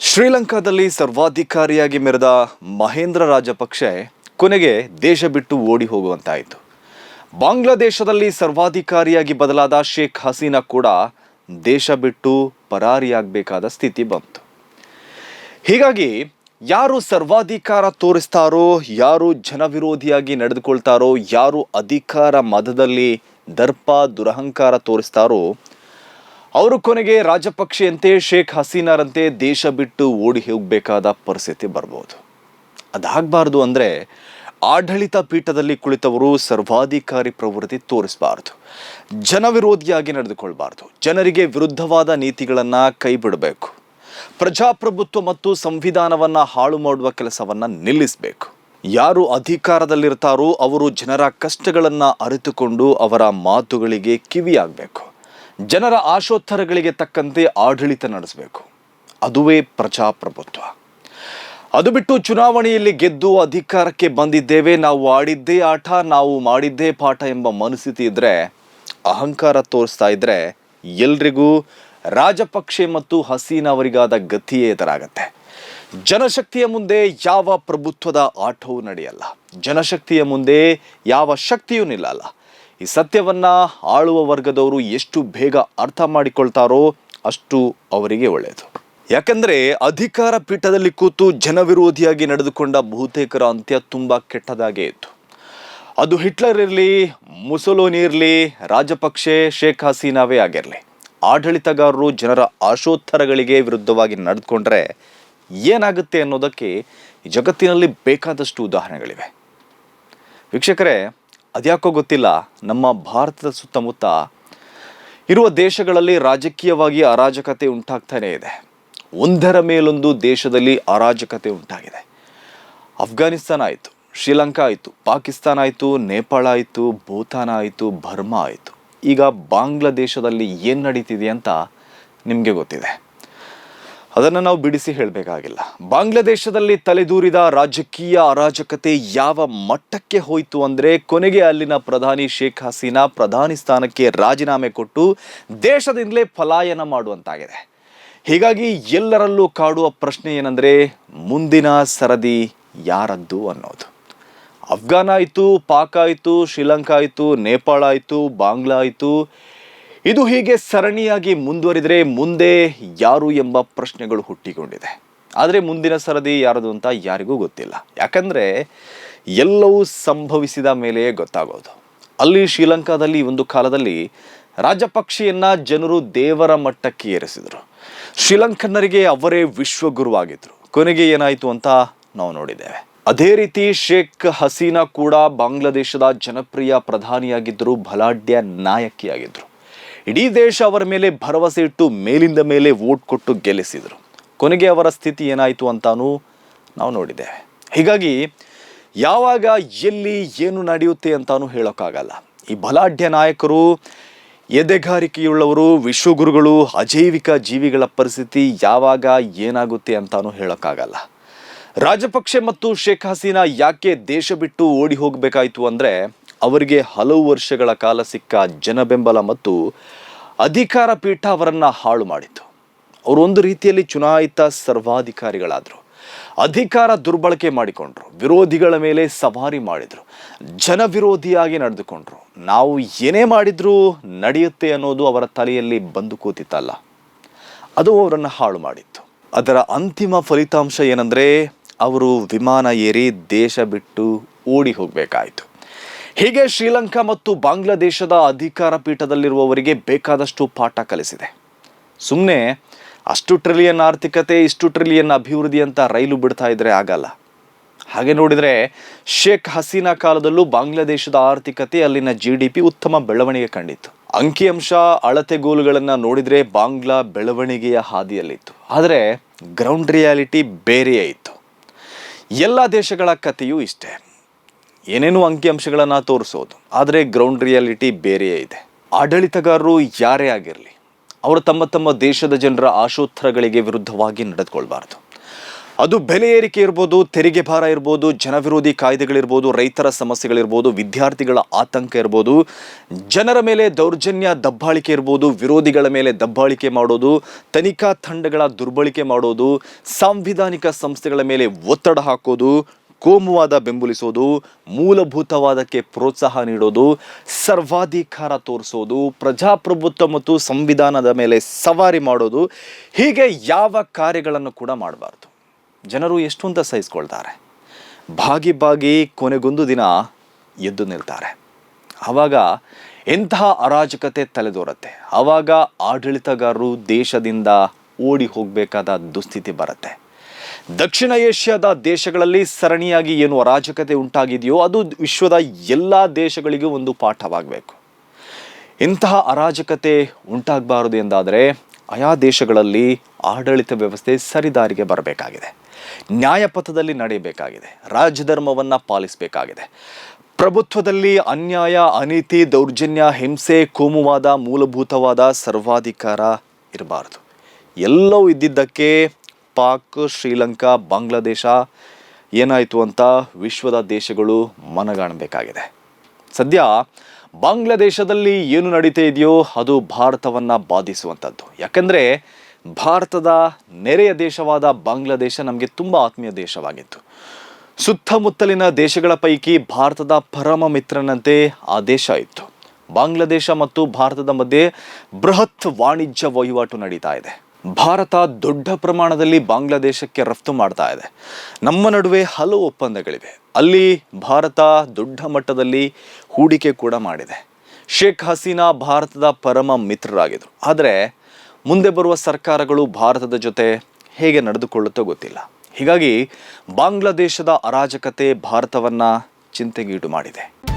ಶ್ರೀಲಂಕಾದಲ್ಲಿ ಸರ್ವಾಧಿಕಾರಿಯಾಗಿ ಮೆರೆದ ಮಹೇಂದ್ರ ರಾಜಪಕ್ಷೆ ಕೊನೆಗೆ ದೇಶ ಬಿಟ್ಟು ಓಡಿ ಹೋಗುವಂತಾಯಿತು. ಬಾಂಗ್ಲಾದೇಶದಲ್ಲಿ ಸರ್ವಾಧಿಕಾರಿಯಾಗಿ ಬದಲಾದ ಶೇಖ್ ಹಸೀನಾ ಕೂಡ ದೇಶ ಬಿಟ್ಟು ಪರಾರಿಯಾಗಬೇಕಾದ ಸ್ಥಿತಿ ಬಂತು. ಹೀಗಾಗಿ ಯಾರು ಸರ್ವಾಧಿಕಾರ ತೋರಿಸ್ತಾರೋ, ಯಾರು ಜನವಿರೋಧಿಯಾಗಿ ನಡೆದುಕೊಳ್ತಾರೋ, ಯಾರು ಅಧಿಕಾರ ಮದದಲ್ಲಿ ದರ್ಪ ದುರಹಂಕಾರ ತೋರಿಸ್ತಾರೋ ಅವರು ಕೊನೆಗೆ ರಾಜಪಕ್ಷೆಯಂತೆ ಶೇಖ್ ಹಸೀನಾರಂತೆ ದೇಶ ಬಿಟ್ಟು ಓಡಿ ಹೋಗಬೇಕಾದ ಪರಿಸ್ಥಿತಿ ಬರ್ಬೋದು. ಅದಾಗಬಾರ್ದು ಅಂದರೆ ಆಡಳಿತ ಪೀಠದಲ್ಲಿ ಕುಳಿತವರು ಸರ್ವಾಧಿಕಾರಿ ಪ್ರವೃತ್ತಿ ತೋರಿಸಬಾರ್ದು. ಜನವಿರೋಧಿಯಾಗಿ ನಡೆದುಕೊಳ್ಬಾರ್ದು. ಜನರಿಗೆ ವಿರುದ್ಧವಾದ ನೀತಿಗಳನ್ನು ಕೈಬಿಡಬೇಕು. ಪ್ರಜಾಪ್ರಭುತ್ವ ಮತ್ತು ಸಂವಿಧಾನವನ್ನು ಹಾಳು ಮಾಡುವ ಕೆಲಸವನ್ನು ನಿಲ್ಲಿಸಬೇಕು. ಯಾರು ಅಧಿಕಾರದಲ್ಲಿರ್ತಾರೋ ಅವರು ಜನರ ಕಷ್ಟಗಳನ್ನು ಅರಿತುಕೊಂಡು ಅವರ ಮಾತುಗಳಿಗೆ ಕಿವಿಯಾಗಬೇಕು. ಜನರ ಆಶೋತ್ತರಗಳಿಗೆ ತಕ್ಕಂತೆ ಆಡಳಿತ ನಡೆಸಬೇಕು. ಅದುವೇ ಪ್ರಜಾಪ್ರಭುತ್ವ. ಅದು ಬಿಟ್ಟು ಚುನಾವಣೆಯಲ್ಲಿ ಗೆದ್ದು ಅಧಿಕಾರಕ್ಕೆ ಬಂದಿದ್ದೇವೆ, ನಾವು ಆಡಿದ್ದೇ ಆಟ, ನಾವು ಮಾಡಿದ್ದೇ ಪಾಠ ಎಂಬ ಮನಸ್ಥಿತಿ ಇದ್ರೆ, ಅಹಂಕಾರ ತೋರಿಸ್ತಾ ಇದ್ರೆ, ಎಲ್ರಿಗೂ ರಾಜಪಕ್ಷೆ ಮತ್ತು ಹಸೀನಾ ಅವರಿಗಾದ ಗತಿಯೇ ಎದುರಾಗತ್ತೆ. ಜನಶಕ್ತಿಯ ಮುಂದೆ ಯಾವ ಪ್ರಭುತ್ವದ ಆಟವೂ ನಡೆಯಲ್ಲ. ಜನಶಕ್ತಿಯ ಮುಂದೆ ಯಾವ ಶಕ್ತಿಯೂ ನಿಲ್ಲಲ್ಲ. ಈ ಸತ್ಯವನ್ನ ಆಳುವ ವರ್ಗದವರು ಎಷ್ಟು ಬೇಗ ಅರ್ಥ ಮಾಡಿಕೊಳ್ತಾರೋ ಅಷ್ಟು ಅವರಿಗೆ ಒಳ್ಳೆಯದು. ಯಾಕಂದ್ರೆ ಅಧಿಕಾರ ಪೀಠದಲ್ಲಿ ಕೂತು ಜನವಿರೋಧಿಯಾಗಿ ನಡೆದುಕೊಂಡ ಬಹುತೇಕರ ಅಂತ್ಯ ತುಂಬಾ ಕೆಟ್ಟದಾಗೇ ಇತ್ತು. ಅದು ಹಿಟ್ಲರ್ ಇರಲಿ, ಮುಸೋಲೋನಿ ಇರಲಿ, ರಾಜಪಕ್ಷೆ, ಶೇಖ್ ಹಸೀನಾವೇ ಆಗಿರಲಿ. ಆಡಳಿತಗಾರರು ಜನರ ಆಶೋತ್ತರಗಳಿಗೆ ವಿರುದ್ಧವಾಗಿ ನಡೆದುಕೊಂಡ್ರೆ ಏನಾಗುತ್ತೆ ಅನ್ನೋದಕ್ಕೆ ಜಗತ್ತಿನಲ್ಲಿ ಬೇಕಾದಷ್ಟು ಉದಾಹರಣೆಗಳಿವೆ. ವೀಕ್ಷಕರೇ ಅದ್ಯಾಕೋ ಗೊತ್ತಿಲ್ಲ, ನಮ್ಮ ಭಾರತದ ಸುತ್ತಮುತ್ತ ಇರುವ ದೇಶಗಳಲ್ಲಿ ರಾಜಕೀಯವಾಗಿ ಅರಾಜಕತೆ ಉಂಟಾಗ್ತಾನೇ ಇದೆ. ಒಂದರ ಮೇಲೊಂದು ದೇಶದಲ್ಲಿ ಅರಾಜಕತೆ ಉಂಟಾಗಿದೆ. ಅಫ್ಘಾನಿಸ್ತಾನ ಆಯಿತು, ಶ್ರೀಲಂಕಾ ಆಯಿತು, ಪಾಕಿಸ್ತಾನ ಆಯಿತು, ನೇಪಾಳ ಆಯಿತು, ಭೂತಾನ ಆಯಿತು, ಬರ್ಮಾ ಆಯಿತು. ಈಗ ಬಾಂಗ್ಲಾದೇಶದಲ್ಲಿ ಏನು ನಡೀತಿದೆ ಅಂತ ನಿಮಗೆ ಗೊತ್ತಿದೆ. ಅದನ್ನು ನಾವು ಬಿಡಿಸಿ ಹೇಳಬೇಕಾಗಿಲ್ಲ. ಬಾಂಗ್ಲಾದೇಶದಲ್ಲಿ ತಲೆದೂರಿದ ರಾಜಕೀಯ ಅರಾಜಕತೆ ಯಾವ ಮಟ್ಟಕ್ಕೆ ಹೋಯಿತು ಅಂದರೆ ಕೊನೆಗೆ ಅಲ್ಲಿನ ಪ್ರಧಾನಿ ಶೇಖ್ ಹಸೀನಾ ಪ್ರಧಾನಿ ಸ್ಥಾನಕ್ಕೆ ರಾಜೀನಾಮೆ ಕೊಟ್ಟು ದೇಶದಿಂದಲೇ ಪಲಾಯನ ಮಾಡುವಂತಾಗಿದೆ. ಹೀಗಾಗಿ ಎಲ್ಲರಲ್ಲೂ ಕಾಡುವ ಪ್ರಶ್ನೆ ಏನಂದರೆ ಮುಂದಿನ ಸರದಿ ಯಾರದ್ದು ಅನ್ನೋದು. ಅಫ್ಘಾನ ಆಯಿತು, ಪಾಕ್ ಆಯಿತು, ಶ್ರೀಲಂಕಾ ಆಯಿತು, ನೇಪಾಳ ಆಯಿತು, ಬಾಂಗ್ಲಾ ಆಯಿತು ಇದು ಹೀಗೆ ಸರಣಿಯಾಗಿ ಮುಂದುವರಿದರೆ ಮುಂದೆ ಯಾರು ಎಂಬ ಪ್ರಶ್ನೆಗಳು ಹುಟ್ಟಿಕೊಂಡಿದೆ. ಆದರೆ ಮುಂದಿನ ಸರದಿ ಯಾರದು ಅಂತ ಯಾರಿಗೂ ಗೊತ್ತಿಲ್ಲ. ಯಾಕಂದರೆ ಎಲ್ಲವೂ ಸಂಭವಿಸಿದ ಮೇಲೆಯೇ ಗೊತ್ತಾಗೋದು. ಅಲ್ಲಿ ಶ್ರೀಲಂಕಾದಲ್ಲಿ ಒಂದು ಕಾಲದಲ್ಲಿ ರಾಜಪಕ್ಷೆಯನ್ನು ಜನರು ದೇವರ ಮಟ್ಟಕ್ಕೆ ಏರಿಸಿದರು. ಶ್ರೀಲಂಕನ್ನರಿಗೆ ಅವರೇ ವಿಶ್ವಗುರುವಾಗಿದ್ದರು ಕೊನೆಗೆ ಏನಾಯಿತು ಅಂತ ನಾವು ನೋಡಿದ್ದೇವೆ. ಅದೇ ರೀತಿ ಶೇಖ್ ಹಸೀನಾ ಕೂಡ ಬಾಂಗ್ಲಾದೇಶದ ಜನಪ್ರಿಯ ಪ್ರಧಾನಿಯಾಗಿದ್ದರು ಬಲಾಢ್ಯ ನಾಯಕಿಯಾಗಿದ್ದರು ಇಡೀ ದೇಶ ಅವರ ಮೇಲೆ ಭರವಸೆ ಇಟ್ಟು ಮೇಲಿಂದ ಮೇಲೆ ವೋಟ್ ಕೊಟ್ಟು ಗೆಲ್ಲಿಸಿದರು. ಕೊನೆಗೆ ಅವರ ಸ್ಥಿತಿ ಏನಾಯಿತು ಅಂತಾನೂ ನಾವು ನೋಡಿದ್ದೇವೆ ಹೀಗಾಗಿ ಯಾವಾಗ, ಎಲ್ಲಿ, ಏನು ನಡೆಯುತ್ತೆ ಅಂತಾನೂ ಹೇಳೋಕ್ಕಾಗಲ್ಲ. ಈ ಬಲಾಢ್ಯ ನಾಯಕರು, ಎದೆಗಾರಿಕೆಯುಳ್ಳವರು, ವಿಶ್ವಗುರುಗಳು, ಅಜೈವಿಕ ಜೀವಿಗಳ ಪರಿಸ್ಥಿತಿ ಯಾವಾಗ ಏನಾಗುತ್ತೆ ಅಂತಾನೂ ಹೇಳೋಕ್ಕಾಗಲ್ಲ. ರಾಜಪಕ್ಷೆ ಮತ್ತು ಶೇಖ್ ಹಸೀನಾ ಯಾಕೆ ದೇಶ ಬಿಟ್ಟು ಓಡಿ ಹೋಗಬೇಕಾಯಿತು ಅಂದರೆ ಅವರಿಗೆ ಹಲವು ವರ್ಷಗಳ ಕಾಲ ಸಿಕ್ಕ ಜನಬೆಂಬಲ ಮತ್ತು ಅಧಿಕಾರ ಪೀಠ ಅವರನ್ನು ಹಾಳು ಮಾಡಿತು ಅವರು ಒಂದು ರೀತಿಯಲ್ಲಿ ಚುನಾಯಿತ ಸರ್ವಾಧಿಕಾರಿಗಳಾದರು. ಅಧಿಕಾರ ದುರ್ಬಳಕೆ ಮಾಡಿಕೊಂಡ್ರು. ವಿರೋಧಿಗಳ ಮೇಲೆ ಸವಾರಿ ಮಾಡಿದರು. ಜನವಿರೋಧಿಯಾಗಿ ನಡೆದುಕೊಂಡ್ರು. ನಾವು ಏನೇ ಮಾಡಿದರೂ ನಡೆಯುತ್ತೆ ಅನ್ನೋದು ಅವರ ತಲೆಯಲ್ಲಿ ಬಂದು ಕೂತಿತ್ತಲ್ಲ. ಅದು ಅವರನ್ನು ಹಾಳು ಮಾಡಿತ್ತು. ಅದರ ಅಂತಿಮ ಫಲಿತಾಂಶ ಏನಂದರೆ, ಅವರು ವಿಮಾನ ಏರಿ ದೇಶ ಬಿಟ್ಟು ಓಡಿ ಹೋಗಬೇಕಾಯಿತು. ಹೀಗೆ ಶ್ರೀಲಂಕಾ ಮತ್ತು ಬಾಂಗ್ಲಾದೇಶದ ಅಧಿಕಾರ ಪೀಠದಲ್ಲಿರುವವರಿಗೆ ಬೇಕಾದಷ್ಟು ಪಾಠ ಕಲಿಸಿದೆ. ಸುಮ್ಮನೆ ಅಷ್ಟು ಟ್ರಿಲಿಯನ್ ಆರ್ಥಿಕತೆ, ಇಷ್ಟು ಟ್ರಿಲಿಯನ್ ಅಭಿವೃದ್ಧಿ ಅಂತ ರೈಲು ಬಿಡ್ತಾ ಇದ್ರೆ ಆಗಲ್ಲ. ಹಾಗೆ ನೋಡಿದರೆ ಶೇಖ್ ಹಸೀನಾ ಕಾಲದಲ್ಲೂ ಬಾಂಗ್ಲಾದೇಶದ ಆರ್ಥಿಕತೆ ಅಲ್ಲಿನ ಜಿ ಡಿ ಪಿ ಉತ್ತಮ ಬೆಳವಣಿಗೆ ಕಂಡಿತ್ತು. ಅಂಕಿಅಂಶ ಅಳತೆಗೋಲುಗಳನ್ನು ನೋಡಿದರೆ ಬಾಂಗ್ಲಾ ಬೆಳವಣಿಗೆಯ ಹಾದಿಯಲ್ಲಿತ್ತು. ಆದರೆ ಗ್ರೌಂಡ್ ರಿಯಾಲಿಟಿ ಬೇರೆಯೇ ಇತ್ತು. ಎಲ್ಲ ದೇಶಗಳ ಕಥೆಯೂ ಇಷ್ಟೇ. ಏನೇನು ಅಂಕಿಅಂಶಗಳನ್ನು ತೋರಿಸೋದು, ಆದರೆ ಗ್ರೌಂಡ್ ರಿಯಾಲಿಟಿ ಬೇರೆಯೇ ಇದೆ. ಆಡಳಿತಗಾರರು ಯಾರೇ ಆಗಿರಲಿ, ಅವರು ತಮ್ಮ ತಮ್ಮ ದೇಶದ ಜನರ ಆಶೋತ್ತರಗಳಿಗೆ ವಿರುದ್ಧವಾಗಿ ನಡೆದುಕೊಳ್ಬಾರ್ದು. ಅದು ಬೆಲೆ ಏರಿಕೆ ಇರ್ಬೋದು, ತೆರಿಗೆ ಭಾರ ಇರ್ಬೋದು, ಜನವಿರೋಧಿ ಕಾಯ್ದೆಗಳಿರ್ಬೋದು, ರೈತರ ಸಮಸ್ಯೆಗಳಿರ್ಬೋದು, ವಿದ್ಯಾರ್ಥಿಗಳ ಆತಂಕ ಇರ್ಬೋದು, ಜನರ ಮೇಲೆ ದೌರ್ಜನ್ಯ ದಬ್ಬಾಳಿಕೆ ಇರ್ಬೋದು, ವಿರೋಧಿಗಳ ಮೇಲೆ ದಬ್ಬಾಳಿಕೆ ಮಾಡೋದು, ತನಿಖಾ ತಂಡಗಳ ದುರ್ಬಳಕೆ ಮಾಡೋದು, ಸಾಂವಿಧಾನಿಕ ಸಂಸ್ಥೆಗಳ ಮೇಲೆ ಒತ್ತಡ ಹಾಕೋದು ಕೋಮುವಾದ ಬೆಂಬಲಿಸೋದು, ಮೂಲಭೂತವಾದಕ್ಕೆ ಪ್ರೋತ್ಸಾಹ ನೀಡೋದು, ಸರ್ವಾಧಿಕಾರ ತೋರಿಸೋದು, ಪ್ರಜಾಪ್ರಭುತ್ವ ಮತ್ತು ಸಂವಿಧಾನದ ಮೇಲೆ ಸವಾರಿ ಮಾಡೋದು, ಹೀಗೆ ಯಾವ ಕಾರ್ಯಗಳನ್ನು ಕೂಡ ಮಾಡಬಾರ್ದು. ಜನರು ಎಷ್ಟು ಅಂತ ಸಹಿಸ್ಕೊಳ್ತಾರೆ. ಭಾಗಿ ಭಾಗಿ ಕೊನೆಗೊಂದು ದಿನ ಎದ್ದು ನಿಲ್ತಾರೆ. ಆವಾಗ ಎಂತಹ ಅರಾಜಕತೆ ತಲೆದೋರತ್ತೆ. ಆವಾಗ ಆಡಳಿತಗಾರರು ದೇಶದಿಂದ ಓಡಿ ಹೋಗಬೇಕಾದ ದುಸ್ಥಿತಿ ಬರುತ್ತೆ. ದಕ್ಷಿಣ ಏಷ್ಯಾದ ದೇಶಗಳಲ್ಲಿ ಸರಣಿಯಾಗಿ ಏನು ಅರಾಜಕತೆ ಉಂಟಾಗಿದೆಯೋ ಅದು ವಿಶ್ವದ ಎಲ್ಲ ದೇಶಗಳಿಗೂ ಒಂದು ಪಾಠವಾಗಬೇಕು. ಇಂತಹ ಅರಾಜಕತೆ ಉಂಟಾಗಬಾರದು ಎಂದಾದರೆ ಆಯಾ ದೇಶಗಳಲ್ಲಿ ಆಡಳಿತ ವ್ಯವಸ್ಥೆ ಸರಿದಾರಿಗೆ ಬರಬೇಕಾಗಿದೆ. ನ್ಯಾಯಪಥದಲ್ಲಿ ನಡೆಯಬೇಕಾಗಿದೆ. ರಾಜಧರ್ಮವನ್ನು ಪಾಲಿಸಬೇಕಾಗಿದೆ. ಪ್ರಭುತ್ವದಲ್ಲಿ ಅನ್ಯಾಯ, ಅನೀತಿ, ದೌರ್ಜನ್ಯ, ಹಿಂಸೆ, ಕೋಮುವಾದ, ಮೂಲಭೂತವಾದ ಸರ್ವಾಧಿಕಾರ ಇರಬಾರದು. ಎಲ್ಲವೂ ಇದ್ದಿದ್ದಕ್ಕೆ ಪಾಕ್, ಶ್ರೀಲಂಕಾ, ಬಾಂಗ್ಲಾದೇಶ ಏನಾಯಿತು ಅಂತ ವಿಶ್ವದ ದೇಶಗಳು ಮನಗಾಣಬೇಕಾಗಿದೆ. ಸದ್ಯ ಬಾಂಗ್ಲಾದೇಶದಲ್ಲಿ ಏನು ನಡೀತಾ ಇದೆಯೋ ಅದು ಭಾರತವನ್ನು ಬಾಧಿಸುವಂಥದ್ದು ಯಾಕಂದರೆ ಭಾರತದ ನೆರೆಯ ದೇಶವಾದ ಬಾಂಗ್ಲಾದೇಶ ನಮಗೆ ತುಂಬ ಆತ್ಮೀಯ ದೇಶವಾಗಿತ್ತು. ಸುತ್ತಮುತ್ತಲಿನ ದೇಶಗಳ ಪೈಕಿ ಭಾರತದ ಪರಮ ಮಿತ್ರನಂತೆ ಆ ದೇಶ ಇತ್ತು. ಬಾಂಗ್ಲಾದೇಶ ಮತ್ತು ಭಾರತದ ಮಧ್ಯೆ ಬೃಹತ್ ವಾಣಿಜ್ಯ ವಹಿವಾಟು ನಡೀತಾ ಇದೆ. ಭಾರತ ದೊಡ್ಡ ಪ್ರಮಾಣದಲ್ಲಿ ಬಾಂಗ್ಲಾದೇಶಕ್ಕೆ ರಫ್ತು ಮಾಡ್ತಾ ಇದೆ. ನಮ್ಮ ನಡುವೆ ಹಲವು ಒಪ್ಪಂದಗಳಿವೆ. ಅಲ್ಲಿ ಭಾರತ ದೊಡ್ಡ ಮಟ್ಟದಲ್ಲಿ ಹೂಡಿಕೆ ಕೂಡ ಮಾಡಿದೆ. ಶೇಖ್ ಹಸೀನಾ ಭಾರತದ ಪರಮ ಮಿತ್ರರಾಗಿದ್ದರು ಆದರೆ ಮುಂದೆ ಬರುವ ಸರ್ಕಾರಗಳು ಭಾರತದ ಜೊತೆ ಹೇಗೆ ನಡೆದುಕೊಳ್ಳುತ್ತೋ ಗೊತ್ತಿಲ್ಲ. ಹೀಗಾಗಿ ಬಾಂಗ್ಲಾದೇಶದ ಅರಾಜಕತೆ ಭಾರತವನ್ನು ಚಿಂತೆಗೀಡು ಮಾಡಿದೆ.